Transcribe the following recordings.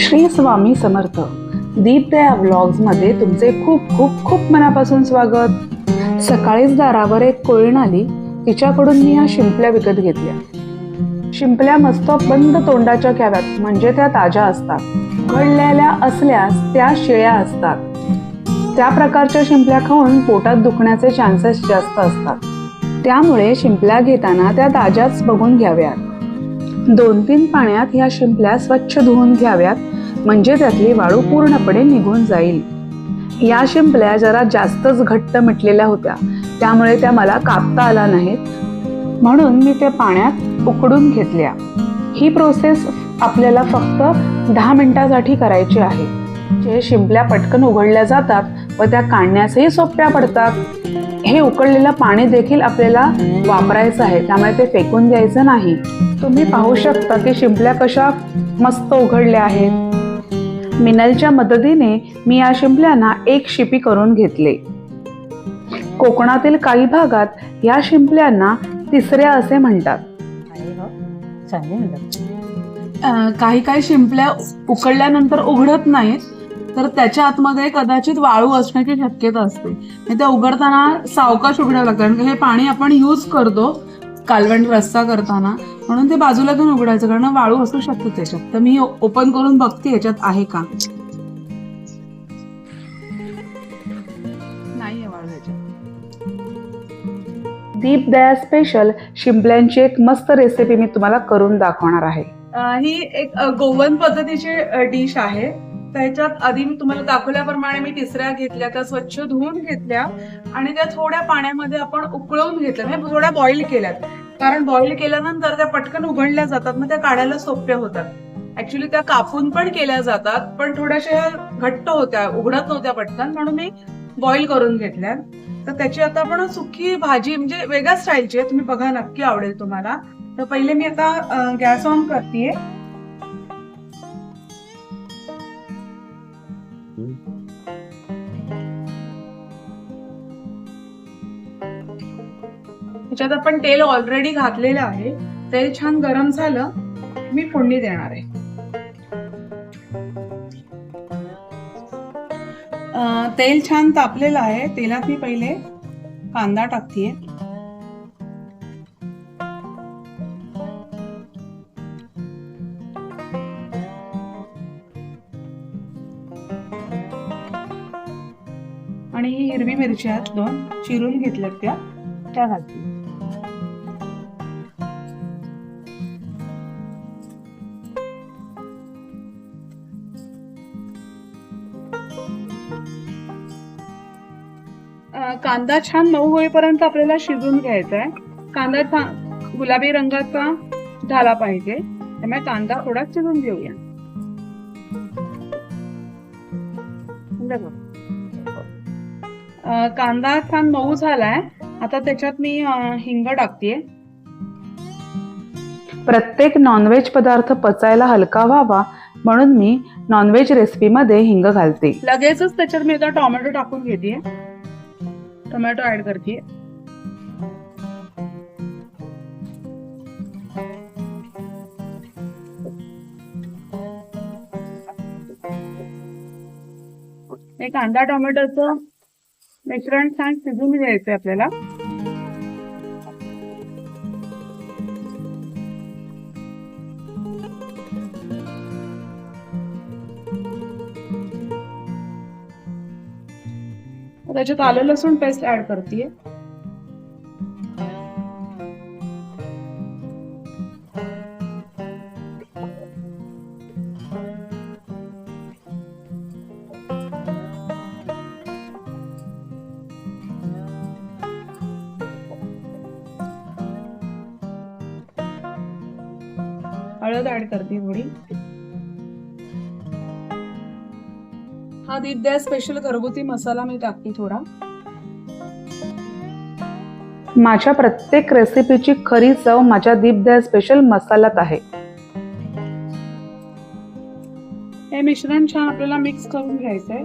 श्री स्वामी समर्थ. दीपदया व्लॉग्समध्ये तुमचे खूप खूप खूप मनापासून स्वागत. सकाळीच दारावर एक कोळीण आली तिच्याकडून मी ह्या शिंपल्या विकत घेतल्या. शिंपल्या मस्त बंद तोंडाच्या घ्याव्यात म्हणजे त्या ताज्या असतात. घडलेल्या असल्यास त्या शिळ्या असतात. त्या प्रकारच्या शिंपल्या खाऊन पोटात दुखण्याचे चान्सेस जास्त असतात. त्यामुळे शिंपल्या घेताना त्या ताज्याच बघून घ्याव्यात. दोन तीन पाण्यात ह्या शिंपल्या स्वच्छ धुवून घ्याव्यात. म्हणजे त्यातली वाळू पूर्णपणे निघून जाईल. या शिंपल्या जरा जास्तच घट्ट मिटलेल्या होत्या. त्यामुळे त्या मला कापता आला नाहीत. म्हणून मी त्या पाण्यात उकडून घेतल्या. ही प्रोसेस आपल्याला फक्त दहा मिनिटासाठी करायची आहे. जे शिंपल्या पटकन उघडल्या जातात व त्या काढण्यासही सोप्या पडतात. हे उकळलेलं पाणी देखील आपल्याला वापरायचं आहे त्यामुळे ते फेकून द्यायचं नाही. तुम्ही पाहू शकता की शिंपल्या कशा मस्त उघडल्या आहेत. मिनलच्या मदतीने मी या शिंपल्यांना एक शिपी करून घेतले. कोकणातील काही भागात या शिंपल्यांना तिसऱ्या असे म्हणतात. काही काही शिंपल्या उकळल्यानंतर उघडत नाहीत तर त्याच्या आतमध्ये कदाचित वाळू असण्याची शक्यता असते. त्या उघडताना सावकाश उघडावं लागतं कारण हे पाणी आपण यूज करतो कालवण रस्सा करताना म्हणून ते बाजूला घेऊन उघडायचं कारण वाळू असू शकतो त्याच्यात. तर मी ओपन करून बघते ह्याच्यात आहे का. नाहीये वाळू ह्याच्यात दीपदया स्पेशल शिंपल्यांची एक मस्त रेसिपी मी तुम्हाला करून दाखवणार आहे. ही एक गोवन पद्धतीची डिश आहे. त्याच्यात आधी मी तुम्हाला दाखवल्याप्रमाणे मी तिसऱ्या घेतल्या त्या स्वच्छ धुवून घेतल्या आणि त्या थोड्या पाण्यामध्ये आपण उकळवून घेतल्या. म्हणजे थोड्या बॉईल केल्यात. कारण बॉईल केल्यानंतर त्या पटकन उघडल्या जातात मग त्या काढायला सोप्या होतात. ऍक्च्युली त्या कापून पण केल्या जातात पण थोड्याशा घट्ट होत्या उघडत नव्हत्या पटकन म्हणून मी बॉईल करून घेतल्या. तर त्याची आता आपण सुखी भाजी म्हणजे वेगळ्या स्टाईलची आहे तुम्ही बघा नक्की आवडेल तुम्हाला. तर पहिले मी आता गॅस ऑन करते ह्याच्यात आपण तेल ऑलरेडी घातलेलं आहे. तेल छान गरम झालं मी फोडणी देणार आहे. तेल छान तापलेलं आहे. तेलात मी पहिले कांदा टाकतेय. आणि हिरवी मिरची आहेत दोन चिरून घेतल्यात त्या. त्या घालते. कांदा छान मऊ होईपर्यंत आपल्याला शिजून घ्यायचा आहे. कांदा छान गुलाबी रंगाचा झाला पाहिजे. त्यामुळे कांदा थोडा शिजून घेऊया. कांदा छान मऊ झालाय. आता त्याच्यात मी हिंग टाकतेय. प्रत्येक नॉनव्हेज पदार्थ पचायला हलका व्हावा म्हणून मी नॉनव्हेज रेसिपीमध्ये हिंग घालते. लगेचच त्याच्यात मी आता टोमॅटो टाकून घेते टोमॅटो ऍड करते कांदा टोमॅटोचं मिश्रण छान शिजून घ्यायचंय आपल्याला. त्याच्यात आलं लसूण पेस्ट ऍड करते हळद ऍड करते थोडी. हा दीपद्या स्पेशल घरगुती मसाला मी टाकते थोडा. माझ्या प्रत्येक रेसिपीची खरी चव माझ्या दीपदया स्पेशल मसाल्यात आहे. हे मिश्रण छान आपल्याला मिक्स करून घ्यायचंय.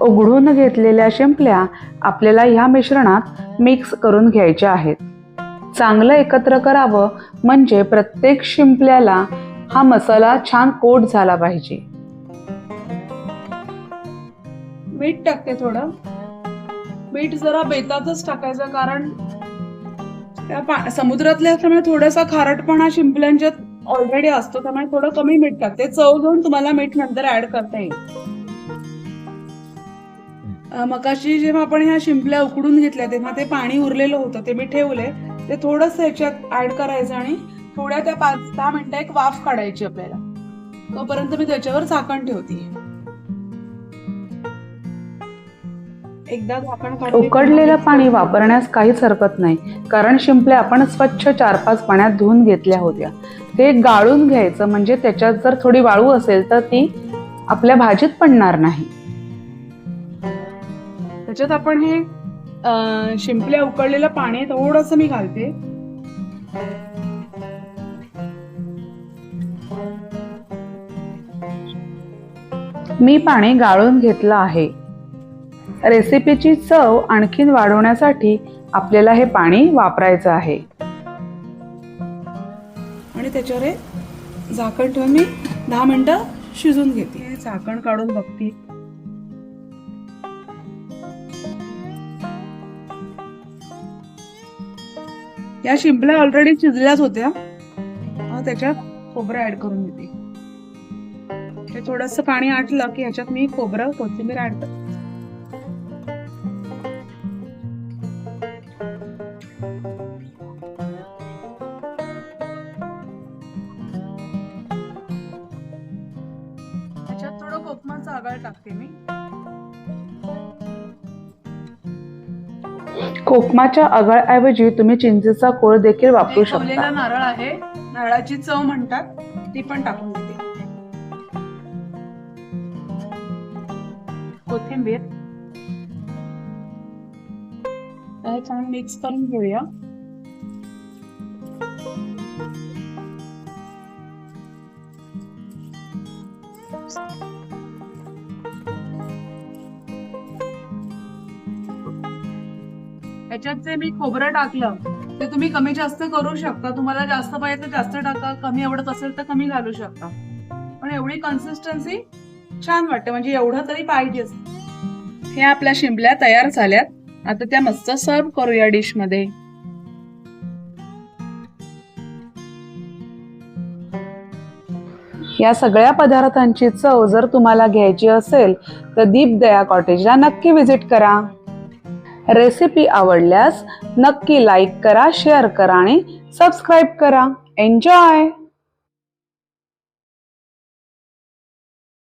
उघडून घेतलेल्या शिंपल्या आपल्याला ह्या मिश्रणात मिक्स करून घ्यायच्या आहेत. चांगलं एकत्र करावं म्हणजे प्रत्येक शिंपल्याला हा मसाला छान कोट झाला पाहिजे. मीठ टाकते थोडं. मीठ जरा बेतातच टाकायचं कारण त्या समुद्रातल्या असल्यामुळे थोडासा खारटपणा शिंपल्यांच्यात ऑलरेडी असतो त्यामुळे थोडं कमी मीठ टाकते. चव घेऊन तुम्हाला मीठ नंतर ऍड करता येईल. मगाशी जेव्हा आपण ह्या शिंपल्या उकडून घेतल्या तेव्हा ते पाणी उरलेलं होतं ते मी ठेवले. ते थोडंसं ह्याच्यात ऍड करायचं आणि थोड्या त्या पाच दहा मिनिटं एक वाफ काढायची आपल्याला. तोपर्यंत मी त्याच्यावर झाकण ठेवते. एकदा झाकण उकडलेलं पाणी वापरण्यास काहीच हरकत नाही कारण शिंपल्या आपण स्वच्छ चार पाच पाण्यात धुवून घेतल्या होत्या. ते गाळून घ्यायचं म्हणजे त्याच्यात जर थोडी वाळू असेल तर ती आपल्या भाजीत पडणार नाही. त्याच्यात आपण हे शिंपल्या उकडलेलं पाणी थोडस मी घालते. मी पाणी गाळून घेतलं आहे. रेसिपीची चव आणखीन वाढवण्यासाठी आपल्याला हे पाणी वापरायचं आहे. आणि त्याच्यावर हे झाकण ठेवून मी दहा मिनिटं शिजून घेते. झाकण काढून बघते. या शिंपल्या ऑलरेडी शिजल्याच होत्या. त्याच्यात खोबरं ऍड करून देते हे थोडस पाणी आटलं की ह्याच्यात मी खोबरं कोथिंबीर ऍड करते. थोडं कोकमाचा आगळ टाकते मी. कोकमाच्या अगळऐवजी तुम्ही चिंचेचा कोळ देखील वापरू शकता. नारळ आहे. नारळाची चव म्हणतात. ती पण टाकून देते. कोथिंबीर. छान मिक्स करून घेऊया. ह्याच्यात जे मी खोबरं टाकलं ते तुम्ही कमी जास्त करू शकता. तुम्हाला जास्त पाहिजे तर जास्त टाका. कमी आवडत असेल तर कमी घालू शकता. पण एवढी कन्सिस्टन्सी छान वाटते. म्हणजे एवढं तरी पाहिजेच. हे आपल्या शिंपल्या तयार झाल्यात. आता त्या मस्त सर्व करूया डिशमध्ये. या सगळ्या पदार्थांची चव जर तुम्हाला घ्यायची असेल तर दीप दया कॉटेजला नक्की व्हिजिट करा. रेसिपी आवडल्यास नक्की लाईक करा शेअर करा आणि सबस्क्राईब करा. एन्जॉय